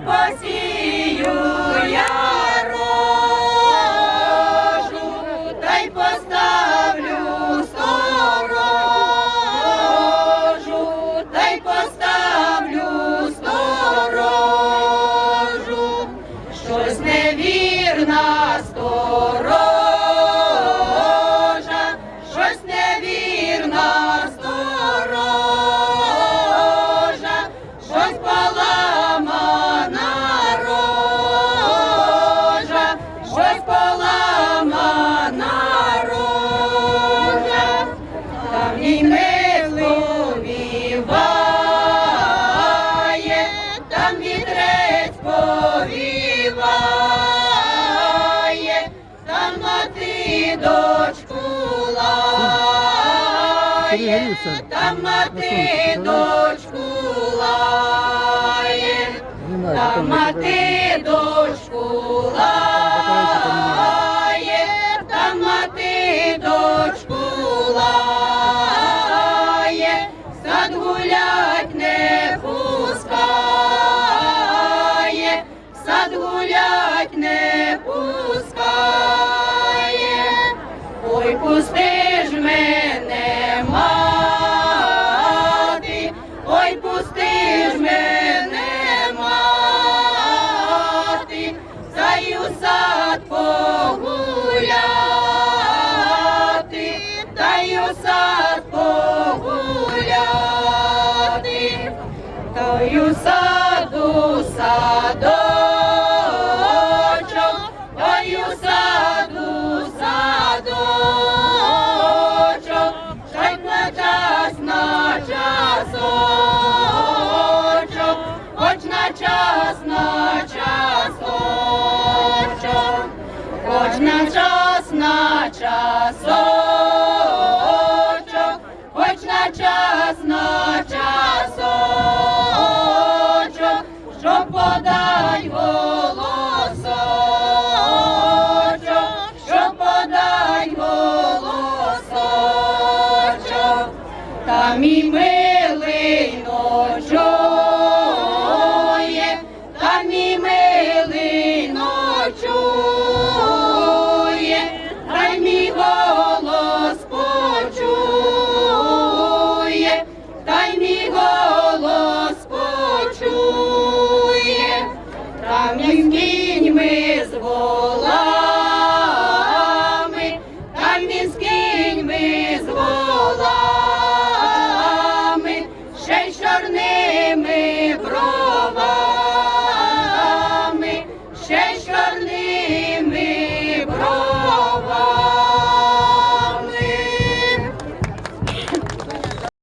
посі. лає, там мати дочку лає, там мати дочку. хоч на час на часочок, хоч на час на часочок, щоб подай голосочок, щоб подай голосочок, там і ми. міськінь ми звод.